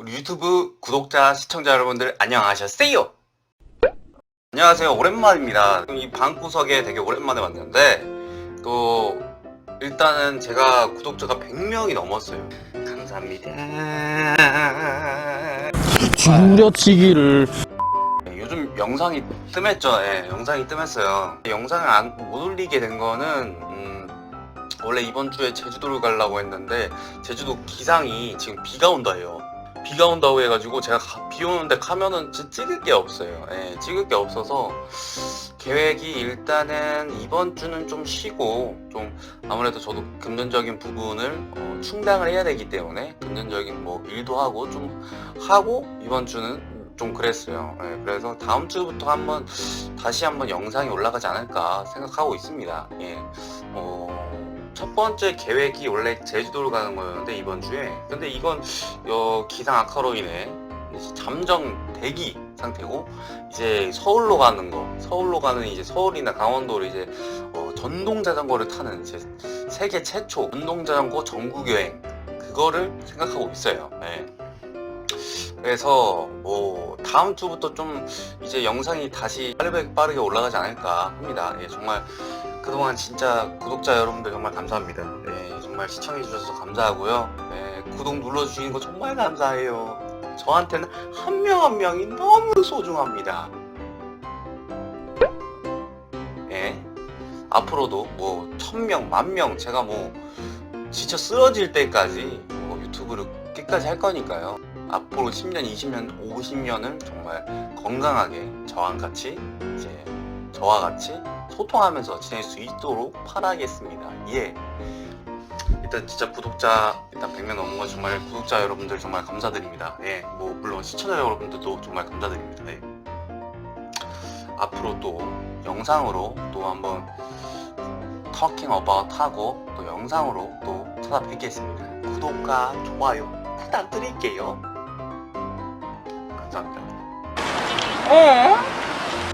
우리 유튜브 구독자, 시청자 여러분들 안녕하셨어요? 안녕하세요. 오랜만입니다. 이 방구석에 되게 오랜만에 왔는데 또 일단은 제가 구독자가 100명이 넘었어요. 감사합니다. 줄여치기를 네, 요즘 영상이 뜸했죠. 예, 영상이 뜸했어요. 영상을 안, 못 올리게 된 거는 음, 원래 이번 주에 제주도를 가려고 했는데 제주도 기상이 지금 비가 온다 해요. 비가 온다고 해가지고 제가 가- 비 오는데 가면은 찍을 게 없어요. 예, 찍을 게 없어서 계획이 일단은 이번 주는 좀 쉬고 좀 아무래도 저도 금전적인 부분을 어, 충당을 해야 되기 때문에 금전적인 뭐 일도 하고 좀 하고 이번 주는 좀 그랬어요. 예, 그래서 다음 주부터 한번 다시 한번 영상이 올라가지 않을까 생각하고 있습니다. 예, 어, 첫 번째 계획이 원래 제주도를 가는 거였는데 이번 주에 근데 이건 어, 기상 악화로 인해 잠정 대기 상태고 이제 서울로 가는 거 서울로 가는 이제 서울이나 강원도로 이제 어, 전동 자전거를 타는 이제 세계 최초 전동 자전거 전국 여행 그거를 생각하고 있어요. 예. 그래서 뭐 다음 주부터 좀 이제 영상이 다시 빠르게 빠르게 올라가지 않을까 합니다. 예, 정말 그동안 진짜 구독자 여러분들 정말 감사합니다. 예, 정말 시청해 주셔서 감사하고요. 예, 구독 눌러 주시는 거 정말 감사해요. 저한테는 한 명 한 명이 너무 소중합니다. 예. 앞으로도 뭐 천 명, 만 명 제가 뭐 지쳐 쓰러질 때까지 뭐 유튜브를 끝까지 할 거니까요. 앞으로 10년, 20년, 50년을 정말 건강하게 저와 같이 이제 저와 같이 소통하면서 지낼 수 있도록 바라겠습니다. 예. 일단 진짜 구독자 일단 100명 넘은 거 정말 구독자 여러분들 정말 감사드립니다. 예. 뭐 물론 시청자 여러분들도 정말 감사드립니다. 예. 앞으로 또 영상으로 또 한번 터킹 어바웃 하고 또 영상으로 또 찾아뵙겠습니다. 구독과 좋아요 부탁드릴게요. 감사합니다. 어?